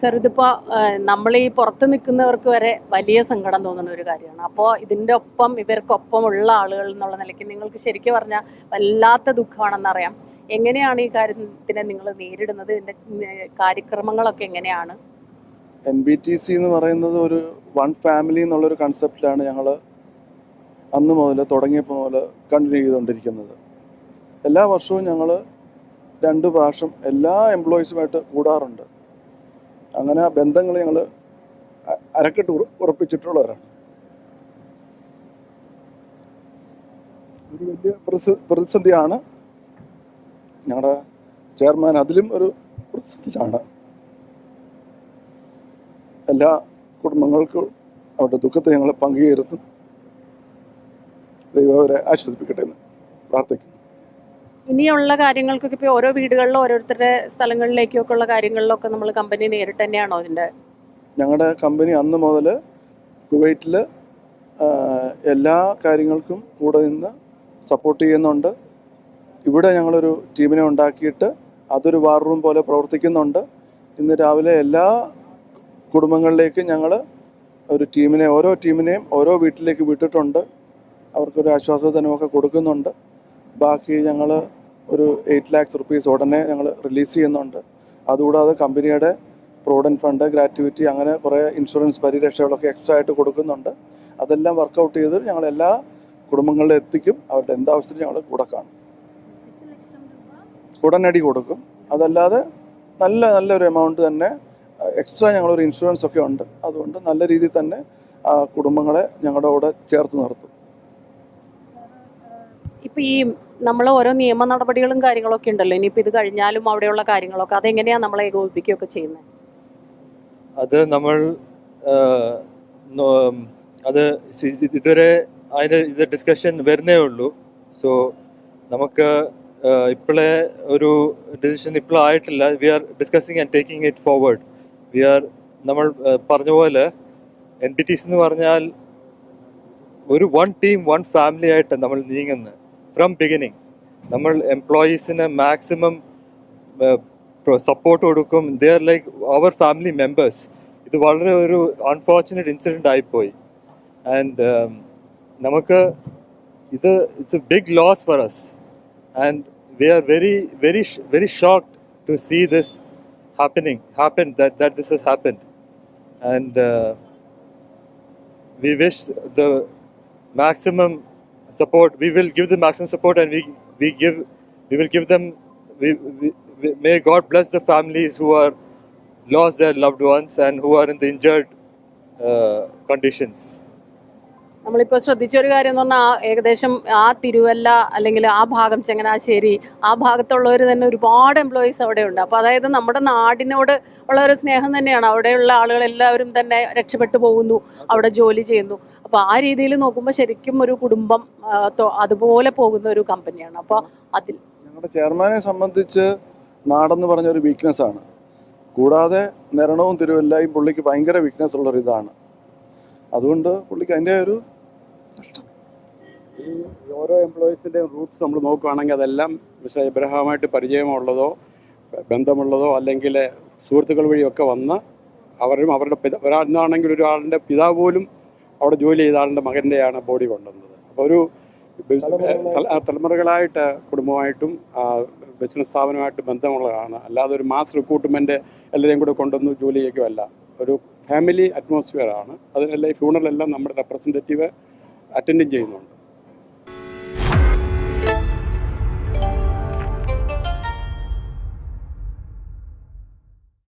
Sir ഇതിപ്പോ നമ്മൾ ഈ പുറത്ത് നിൽക്കുന്നവർക്ക് വരെ വലിയ സങ്കടം തോന്നുന്ന ഒരു കാര്യമാണ്. അപ്പോൾ ഇതിന്റെ ഒപ്പം ഇവർക്കൊപ്പം ഉള്ള ആളുകൾ എന്നുള്ള നിലയ്ക്ക് നിങ്ങൾക്ക് ശരിക്കും പറഞ്ഞാൽ വല്ലാത്ത ദുഃഖമാണെന്നറിയാം. എങ്ങനെയാണ് ഈ കാര്യത്തിനെ നിങ്ങൾ നേരിടുന്നത്? ഇതിന്റെ കാര്യക്രമങ്ങളൊക്കെ എങ്ങനെയാണ്? എൻ ബി ടി സി എന്ന് പറയുന്നത് ഒരു വൺ ഫാമിലി എന്നുള്ള എന്നുള്ളൊരു കൺസെപ്റ്റിലാണ് ഞങ്ങൾ അന്ന് മുതൽ തുടങ്ങിയപ്പോൾ മുതൽ കണ്ടിന്യൂ ചെയ്തുകൊണ്ടിരിക്കുന്നത് എല്ലാ വർഷവും ഞങ്ങൾ രണ്ട് പ്രാവശ്യം എല്ലാ എംപ്ലോയീസുമായിട്ട് കൂടാറുണ്ട്. അങ്ങനെ ആ ബന്ധങ്ങൾ ഞങ്ങൾ അരക്കെട്ട് ഉറപ്പിച്ചിട്ടുള്ളവരാണ്. ഒരു വലിയ പ്രതിസന്ധിയാണ് ഞങ്ങളുടെ ചെയർമാൻ അതിലും ഒരു പ്രതിസന്ധിയിലാണ്. എല്ലാ കുടുംബങ്ങൾക്കും അവരുടെ ദുഃഖത്തെ ഞങ്ങൾ പങ്കുചേരുന്നു ദൈവം അവരെ ആശ്വസിപ്പിക്കട്ടെ എന്ന് പ്രാർത്ഥിക്കുന്നു. ഇനിയുള്ള കാര്യങ്ങൾക്കൊക്കെ ഇപ്പോൾ ഓരോ വീടുകളിലും ഓരോരുത്തരുടെ സ്ഥലങ്ങളിലേക്കൊക്കെ ഉള്ള കാര്യങ്ങളിലൊക്കെ നമ്മൾ കമ്പനി നേരിട്ട് തന്നെയാണോ അതിന്റെ ഞങ്ങളുടെ കമ്പനി അന്ന് മുതൽ കുവൈറ്റിൽ എല്ലാ കാര്യങ്ങൾക്കും കൂടെ നിന്ന് സപ്പോർട്ട് ചെയ്യുന്നുണ്ട്. ഇവിടെ ഞങ്ങളൊരു ടീമിനെ ഉണ്ടാക്കിയിട്ട് അതൊരു വാർ റൂം പോലെ പ്രവർത്തിക്കുന്നുണ്ട്. ഇന്ന് രാവിലെ എല്ലാ കുടുംബങ്ങളിലേക്കും ഞങ്ങൾ ഒരു ടീമിനെ ഓരോ ടീമിനെയും ഓരോ വീട്ടിലേക്ക് വിട്ടിട്ടുണ്ട്. അവർക്കൊരു ആശ്വാസധനമൊക്കെ കൊടുക്കുന്നുണ്ട്. ബാക്കി ഞങ്ങൾ ഒരു എയ്റ്റ് ലാക്സ് റുപ്പീസ് ഉടനെ ഞങ്ങൾ റിലീസ് ചെയ്യുന്നുണ്ട്. അതുകൂടാതെ കമ്പനിയുടെ പ്രോവിഡന്റ് ഫണ്ട് ഗ്രാറ്റുവിറ്റി അങ്ങനെ കുറേ ഇൻഷുറൻസ് പരിരക്ഷകളൊക്കെ എക്സ്ട്രാ ആയിട്ട് കൊടുക്കുന്നുണ്ട്. അതെല്ലാം വർക്കൗട്ട് ചെയ്ത് ഞങ്ങൾ എല്ലാ കുടുംബങ്ങളിലും എത്തിക്കും. അവരുടെ എന്താവശ്യത്തിന് ഞങ്ങൾ കൂടെ കാണും. ഉടനടി കൊടുക്കും. അതല്ലാതെ നല്ല നല്ലൊരു എമൗണ്ട് തന്നെ എക്സ്ട്രാ ഞങ്ങളൊരു ഇൻഷുറൻസ് ഒക്കെ ഉണ്ട്. അതുകൊണ്ട് നല്ല രീതിയിൽ തന്നെ കുടുംബങ്ങളെ ഞങ്ങളുടെ കൂടെ ചേർത്ത് നിർത്തും. ഇപ്പൊ ഈ നമ്മൾ ഓരോ നിയമ നടപടികളും കാര്യങ്ങളൊക്കെ ഉണ്ടല്ലോ. ഇനിയിപ്പോൾ ഇത് കഴിഞ്ഞാലും അവിടെയുള്ള കാര്യങ്ങളൊക്കെ അതെങ്ങനെയാ നമ്മളെ ഏകോപിപ്പിക്കുകയൊക്കെ ചെയ്യുന്നത് അത് നമ്മൾ അത് ഇതുവരെ അതിന്റെ ഇത് ഡിസ്കഷൻ വരുന്നേ ഉള്ളൂ. സോ നമുക്ക് ഇപ്പോഴേ ഒരു ഡിസിഷൻ ഇപ്പോഴും ആയിട്ടില്ല. We are discussing and taking it forward we are നമ്മൾ പറഞ്ഞ പോലെ എൻ പി ടി സി എന്ന് പറഞ്ഞാൽ ഒരു വൺ ടീം വൺ ഫാമിലി ആയിട്ട് നമ്മൾ നീങ്ങുന്നത് ഫ്രം ബിഗിനിങ് നമ്മൾ എംപ്ലോയീസിന് മാക്സിമം സപ്പോർട്ട് കൊടുക്കും. They are like our family members ഇത് വളരെ ഒരു അൺഫോർച്ചുനേറ്റ് ഇൻസിഡന്റ് ആയിപ്പോയി. ആൻഡ് നമുക്ക് ഇത് it's a big loss for us and we are very very very shocked to see this happening happen that that this has happened and we wish the maximum support we will give the maximum support and we we give we will give them we, we, we may god bless the families who are lost their loved ones and who are in the injured uh, conditions. നമ്മളിപ്പോൾ ശ്രദ്ധിച്ച ഒരു കാര്യം എന്ന് പറഞ്ഞാൽ ഏകദേശം ആ തിരുവല്ല അല്ലെങ്കിൽ ആ ഭാഗം ചങ്ങനാശ്ശേരി ആ ഭാഗത്തുള്ളവർ തന്നെ ഒരുപാട് എംപ്ലോയീസ് അവിടെ ഉണ്ട് അപ്പോൾ അതായത് നമ്മുടെ നാടിനോട് ഉള്ള ഒരു സ്നേഹം തന്നെയാണ്. അവിടെയുള്ള ആളുകളെല്ലാവരും തന്നെ രക്ഷപ്പെട്ടു പോകുന്നു അവിടെ ജോലി ചെയ്യുന്നു. അപ്പോൾ ആ രീതിയിൽ നോക്കുമ്പോൾ ശരിക്കും ഒരു കുടുംബം അതുപോലെ പോകുന്ന ഒരു കമ്പനിയാണ്. അപ്പോൾ അതിൽ ഞങ്ങളുടെ ചെയർമാനെ സംബന്ധിച്ച് നാടെന്ന് പറഞ്ഞ ഒരു വീക്ക്നെസ് ആണ്. കൂടാതെ നിരണവും തിരുവല്ലായും പുള്ളിക്ക് ഭയങ്കര വീക്ക്നെസ് ഉള്ളൊരു ഇതാണ്. അതുകൊണ്ട് പുള്ളിക്ക് അതിന്റെ ഒരു ഈ ഓരോ എംപ്ലോയീസിന്റെയും റൂട്ട്സ് നമ്മൾ നോക്കുകയാണെങ്കിൽ അതെല്ലാം മിസ്റ്റർ എബ്രഹാമായിട്ട് പരിചയമുള്ളതോ ബന്ധമുള്ളതോ അല്ലെങ്കിൽ സുഹൃത്തുക്കൾ വഴിയൊക്കെ വന്ന് അവരും അവരുടെ പിത ഒരാളാണെങ്കിൽ ഒരാളുടെ പിതാവ് പോലും അവിടെ ജോലി ചെയ്ത ആളുടെ മകന്റെയാണ് ബോഡി കൊണ്ടുവന്നത്. അപ്പോൾ ഒരു തല- തലമുറകളായിട്ട് കുടുംബമായിട്ടും ബിസിനസ് സ്ഥാപനമായിട്ട് ബന്ധമുള്ളതാണ്. അല്ലാതെ ഒരു മാസ് റിക്രൂട്ട്മെന്റ് എല്ലാവരെയും കൂടെ കൊണ്ടുവന്ന് ജോലി ചെയ്യുകയല്ല ഒരു ഫാമിലി അറ്റ്മോസ്ഫിയർ ആണ് അതിനെല്ലാം ഈ ഫ്യൂണറിലെല്ലാം നമ്മുടെ റെപ്രസെന്റേറ്റീവ് അറ്റൻഡും ചെയ്യുന്നുണ്ട്.